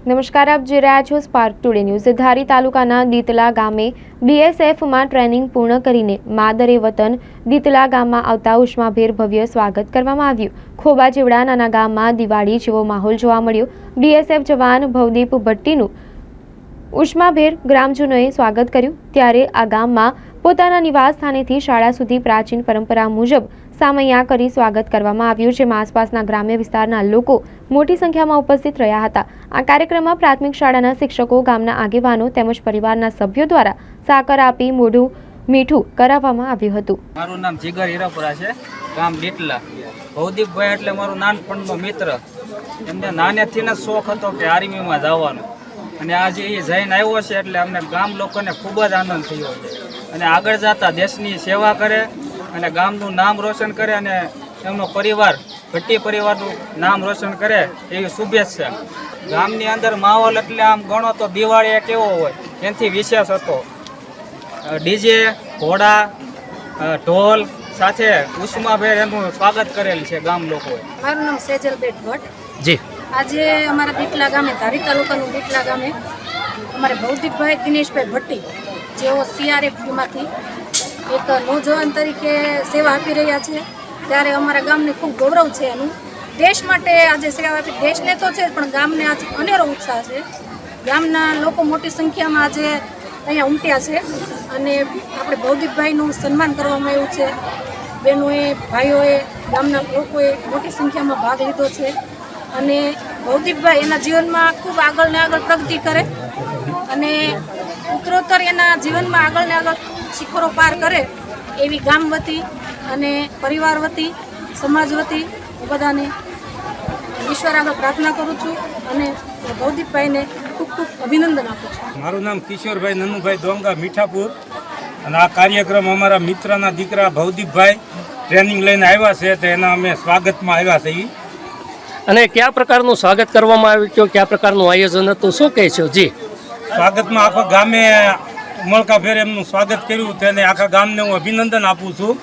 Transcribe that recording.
નમસ્કાર, આપ જોઈ રહ્યા છો સ્પાર્ક ટુડે ન્યૂઝ ધારી તાલુકાના દીતલા ગામે બીએસએફમાં ટ્રેનિંગ પૂર્ણ કરીને માદરે વતન દીતલા ગામમાં આવતા ઉષ્માભેર ભવ્ય સ્વાગત કરવામાં આવ્યું. ખોબા જેવડા નાના ગામમાં દિવાળી જેવો માહોલ જોવા મળ્યો. બીએસએફ જવાન ભવદીપ ભટ્ટીનું ઉષ્માભેર ગ્રામજનોએ સ્વાગત કર્યું. ત્યારે આ ગામમાં પોતાના નિવાસ સ્થાનેથી શાળા સુધી પ્રાચીન પરંપરા મુજબ સામૈયા કરી સ્વાગત કરવામાં આવ્યું જેમાં આસપાસના ગ્રામ્ય વિસ્તારના લોકો મોટી સંખ્યામાં ઉપસ્થિત રહ્યા હતા. આ કાર્યક્રમમાં પ્રાથમિક શાળાના શિક્ષકો, ગામના આગેવાનો તેમજ પરિવારના સભ્યો દ્વારા સાકર આપી મોઢું મીઠું કરાવવામાં આવ્યું હતું. મારું નામ જીગર હીરાપુરા છે. ગામ લીટલા. ભૌદિકભાઈ એટલે મારું નાનપણનો મિત્ર. એમને નાનેથી જ શોખ હતો કે આર્મીમાં જવાનો. અને આજે એ જઈને આવ્યો છે એટલે અમને ગામ લોકોને ખૂબ જ આનંદ થયો છે. અને આગળ જતા દેશની સેવા કરે અને ગામનું નામ રોશન કરે અને એમનો પરિવાર ભટ્ટી પરિવારનું નામ રોશન કરે એવી શુભેચ્છા. ગામની અંદર માહોલ એટલે આમ ગણો તો દિવાળી એક એવો હોય એનાથી વિશેષ હતો. ડીજે ઘોડા ઢોલ સાથે ઉષ્માભેર એનું સ્વાગત કરેલ છે ગામ લોકોએ. મારું નામ સેજલબેટ ભટ્ટ. જી. આજે અમારા બીટલા ગામે ધારી તાલુકાનું બીટલા ગામે અમારે ભૌતિકભાઈ દિનેશભાઈ ભટ્ટી જેઓ સીઆરએફમાંથી એક નોજવાન તરીકે સેવા આપી રહ્યા છે. ત્યારે અમારા ગામને ખૂબ ગૌરવ છે એનું. દેશ માટે આજે સેવા આપી દેશને તો છે પણ ગામને આજે અનેરો ઉત્સાહ છે. ગામના લોકો મોટી સંખ્યામાં આજે અહીંયા ઉમટ્યા છે. અને આપણે ભૌતિકભાઈનું સન્માન કરવામાં આવ્યું છે. બહેનોએ ભાઈઓએ, ગામના લોકોએ મોટી સંખ્યામાં ભાગ લીધો છે. અને ભૌતિકભાઈ એના જીવનમાં ખૂબ આગળ ને આગળ પ્રગતિ કરે. અને ઉત્તરોત્તર એના જીવનમાં આગળ ને આગળ શિખરો પાર કરે એવી ગામ વતી અને પરિવાર વતી સમાજ વતી હું બધાને ઈશ્વર આગળ પ્રાર્થના કરું છું અને ભવદીપભાઈને ખૂબ ખૂબ અભિનંદન આપું છું. મારું નામ કિશોરભાઈ નનુભાઈ દોંગા મીઠાપુર. અને આ કાર્યક્રમ અમારા મિત્રના દીકરા ભવદીપભાઈ ટ્રેનિંગ લઈને આવ્યા છે તો એના અમે સ્વાગતમાં આવ્યા છીએ. અને કયા પ્રકારનું સ્વાગત કરવામાં આવ્યું? છે કયા પ્રકારનું આયોજન હતું? શું કહે છો? જી. સ્વાગતમાં આખા ગામે ઉમળકાભેર એમનું સ્વાગત કર્યું. તેને આખા ગામને હું અભિનંદન આપું છું.